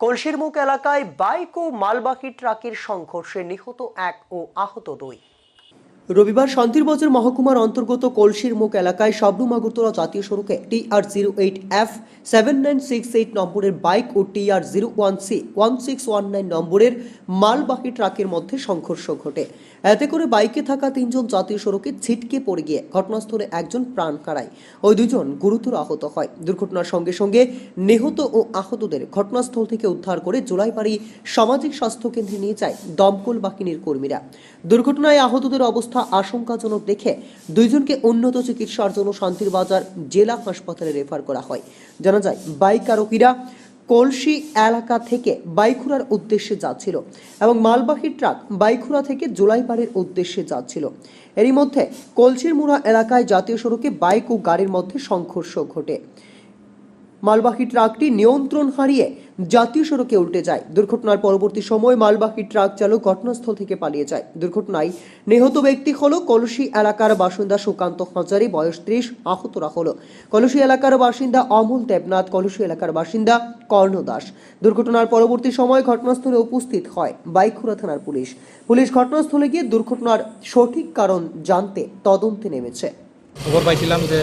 কলসিরমুখ এলাকায় বাইক ও মালবাহী ট্রাকের সংঘর্ষে নিহত এক ও আহত দুই। রবিবার শান্তিরবাজার মহকুমার অন্তর্গত কলসির মুখ এলাকায় শবনম আগরতলা জাতীয় সড়কে T R zero eight F seven nine six eight নম্বরের বাইক ও T R zero one C one six one nine নম্বরের মালবাহী ট্রাকের মধ্যে সংঘর্ষ ঘটে। এতে করে বাইকে থাকা তিনজন জাতীয় সড়কে ছিটকে পড়ে গিয়ে ঘটনাস্থলে একজন প্রাণ হারায়। ওই দুজন গুরুতর আহত হয়। দুর্ঘটনার সঙ্গে সঙ্গে নিহত ও আহতদের ঘটনাস্থল থেকে উদ্ধার করে জোলাইবাড়ি সামাজিক স্বাস্থ্য কেন্দ্রে নিয়ে যায় দমকল বাহিনীর কর্মীরা। দুর্ঘটনায় আহতদের অবস্থা আশঙ্কাজনক দেখে দুইজনকে উন্নত চিকিৎসার জন্য শান্তির বাজার জেলা হাসপাতালে রেফার করা হয়। জানা যায়, বাইক আরোহীরা কলসি এলাকা থেকে বাইখুড়ার উদ্দেশ্যে যাচ্ছিল এবং মালবাহী ট্রাক বাইখুড়া থেকে জোলাইপাড়ের উদ্দেশ্যে যাচ্ছিল। এরই মধ্যে কলসির মুড়া এলাকায় জাতীয় সড়কে বাইক ও গাড়ির মধ্যে সংঘর্ষ ঘটে। মালবাহী ট্রাকটি নিয়ন্ত্রণ হারিয়ে জাতীয় সড়কে উল্টে যায়। দুর্ঘটনার পরবর্তী সময় মালবাহী ট্রাক চালক ঘটনাস্থল থেকে পালিয়ে যায়। দুর্ঘটনায় নিহত ব্যক্তি হল কলসি এলাকার বাসিন্দা সুকান্ত হাজারি, বয়স ত্রিশ, আহতরা হল। কলসি এলাকার বাসিন্দা অমল দেবনাথ, কলসি এলাকার বাসিন্দা কর্ণ দাস। দুর্ঘটনার পরবর্তী সময় ঘটনাস্থলে উপস্থিত হয় বাইখুড়া থানার পুলিশ। পুলিশ ঘটনাস্থলে গিয়ে দুর্ঘটনার সঠিক কারণ জানতে তদন্তে নেমেছে। খবর পাইছিলাম যে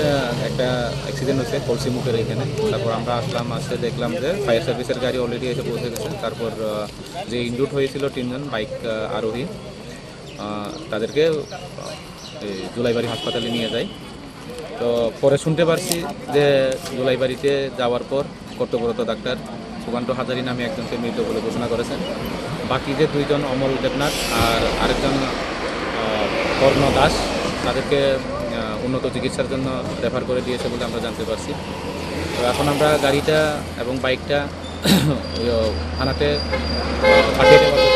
একটা অ্যাক্সিডেন্ট হয়েছে, কলসি মুখের এখানে। তারপর আমরা আসলাম আসে দেখলাম যে ফায়ার সার্ভিসের গাড়ি অলরেডি এসে পৌঁছে গেছে। তারপর যে ইনজুর্ড হয়েছিল তিনজন, বাইক আরোহী তাদেরকে জুলাইবাড়ি হাসপাতালে নিয়ে যায়। তো পরে শুনতে পারছি যে জুলাইবাড়িতে যাওয়ার পর কর্তব্যরত ডাক্তার সুকান্ত হাজারি নামে একজনকে মৃত বলে ঘোষণা করেছেন। বাকি যে দুইজন অমল দেবনাথ আর আরেকজন কর্ণ দাস, তাদেরকে উন্নত চিকিৎসার জন্য রেফার করে দিয়েছে বলে আমরা জানতে পারছি। তো এখন আমরা গাড়িটা এবং বাইকটা থানাতে পাঠিয়ে দেওয়ার